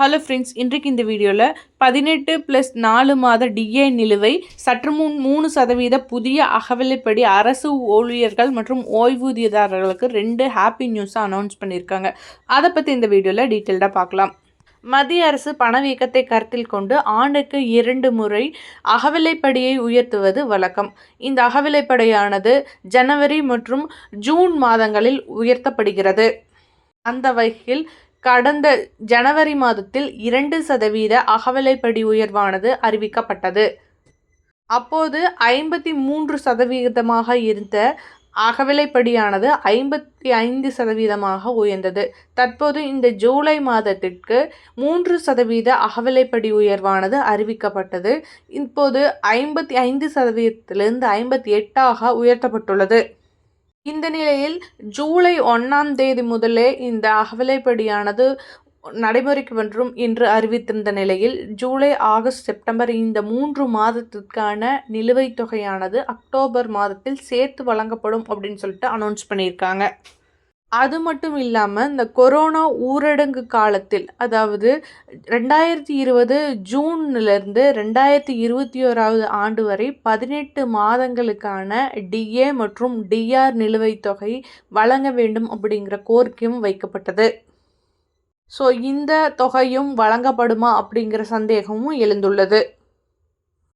Hello friends இன்றைக்கு இந்த வீடியோவில் பதினெட்டு ப்ளஸ் நாலு மாத டிஏ நிலுவை சற்று முன் மூணு சதவீத புதிய அகவிலைப்படி அரசு ஊழியர்கள் மற்றும் ஓய்வூதியதாரர்களுக்கு ரெண்டு ஹாப்பி நியூஸாக அனௌன்ஸ் பண்ணியிருக்காங்க அதை பற்றி இந்த வீடியோவில் டீட்டெயில்டாக பார்க்கலாம் மத்திய அரசு பணவீக்கத்தை கருத்தில் கொண்டு ஆண்டுக்கு இரண்டு முறை அகவிலைப்படியை உயர்த்துவது வழக்கம். இந்த அகவிலைப்படியானது ஜனவரி மற்றும் ஜூன் மாதங்களில் உயர்த்தப்படுகிறது. அந்த வகையில் கடந்த ஜனவரி மாதத்தில் இரண்டு சதவீத அகவிலைப்படி உயர்வானது அறிவிக்கப்பட்டது. அப்போது ஐம்பத்தி மூன்று சதவீதமாக இருந்த அகவிலைப்படியானது ஐம்பத்தி ஐந்து சதவீதமாக உயர்ந்தது. தற்போது இந்த ஜூலை மாதத்திற்கு மூன்று சதவீத அகவிலைப்படி உயர்வானது அறிவிக்கப்பட்டது. இப்போது ஐம்பத்தி ஐந்து சதவீதத்திலிருந்து ஐம்பத்தி எட்டாக உயர்த்தப்பட்டுள்ளது. இந்த நிலையில் ஜூலை ஒன்றாம் தேதி முதலே இந்த அகவிலைப்படியானது நடைமுறைக்கு வரும் என்று அறிவித்திருந்த நிலையில் ஜூலை ஆகஸ்ட் செப்டம்பர் இந்த மூன்று மாதத்திற்கான நிலுவைத் தொகையானது அக்டோபர் மாதத்தில் சேர்த்து வழங்கப்படும் அப்படின்னு சொல்லிட்டு அனௌன்ஸ் பண்ணியிருக்காங்க. அது மட்டும் இல்லாமல் இந்த கொரோனா ஊரடங்கு காலத்தில் அதாவது ரெண்டாயிரத்தி இருபது ஜூன்லேருந்து ரெண்டாயிரத்தி இருபத்தி ஓராவது ஆண்டு வரை பதினெட்டு மாதங்களுக்கான டிஏ மற்றும் டிஆர் நிலுவைத் தொகை வழங்க வேண்டும் அப்படிங்கிற கோரிக்கையும் வைக்கப்பட்டது. ஸோ இந்த தொகையும் வழங்கப்படுமா அப்படிங்கிற சந்தேகமும் எழுந்துள்ளது.